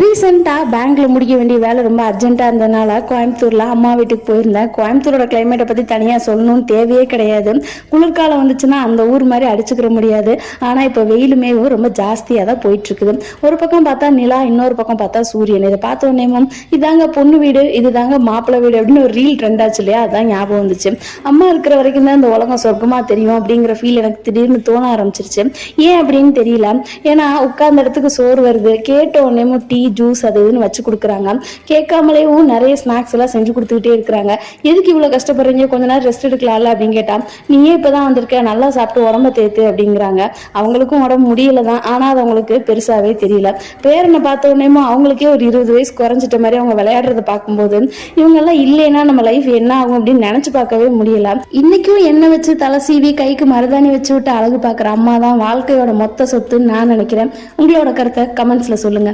ரீசெண்டாக பேங்க்கில் முடிக்க வேண்டிய வேலை ரொம்ப அர்ஜென்ட்டாக இருந்ததுனால கோயம்புத்தூரில் அம்மா வீட்டுக்கு போயிருந்தேன். கோயம்புத்தூரோட கிளைமேட்டை பற்றி தனியாக சொல்லணும்னு தேவையே கிடையாது. குளிர்காலம் வந்துச்சுன்னா அந்த ஊர் மாதிரி அடிச்சுக்கிற முடியாது. ஆனால் இப்போ வெயிலுமே ரொம்ப ஜாஸ்தியாக தான் போயிட்டுருக்குது. ஒரு பக்கம் பார்த்தா நிலா இன்னொரு பக்கம் பார்த்தா சூரியன். இதை பார்த்த உடனேமும் இதாங்க பொண்ணு வீடு இதுதாங்க மாப்பிள்ளை வீடு அப்படின்னு ஒரு ரீல் ட்ரெண்ட் ஆச்சு இல்லையா? அதான் ஞாபகம் வந்துச்சு. அம்மா இருக்கிற வரைக்கும் தான் இந்த உலகம் சொர்க்கமாக தெரியும் அப்படிங்கிற ஃபீல் எனக்கு திடீர்னு தோண ஆரம்பிச்சிருச்சு. ஏன் அப்படின்னு தெரியல. ஏன்னா உட்கார்ந்த இடத்துக்கு சோறு வருது. கேட்ட உடனேமும் டீ ஜூஸ் அது இதுன்னு வச்சு கொடுக்குறாங்க. கேட்காமலேயும் நிறைய ஸ்நாக்ஸ் எல்லாம் செஞ்சு கொடுத்துக்கிட்டே இருக்கிறாங்க. எதுக்கு இவ்வளோ கஷ்டப்படுறீங்க? கொஞ்ச நேரம் ரெஸ்ட் எடுக்கலாம்ல அப்படின்னு கேட்டா நீயே இப்பதான் வந்திருக்க நல்லா சாப்பிட்டு உடம்ப தேத்து அப்படிங்கிறாங்க. அவங்களுக்கும் உடம்பு முடியல தான் ஆனால் அது அவங்களுக்கு பெருசாவே தெரியல. பேரனை பார்த்த உடனேமோ அவங்களுக்கே ஒரு இருபது வயசு குறைஞ்சிட்ட மாதிரி அவங்க விளையாடுறத பார்க்கும்போது இவங்கெல்லாம் இல்லைன்னா நம்ம லைஃப் என்ன ஆகும் அப்படின்னு நினைச்சு பார்க்கவே முடியல. இன்னைக்கும் எண்ணெய் வச்சு தலை சீவி கைக்கு மருதாணி வச்சு விட்டு அழகு பார்க்குற அம்மா தான் வாழ்க்கையோட மொத்த சொத்துன்னு நான் நினைக்கிறேன். உங்களோட கருத்தை கமெண்ட்ஸ்ல சொல்லுங்க.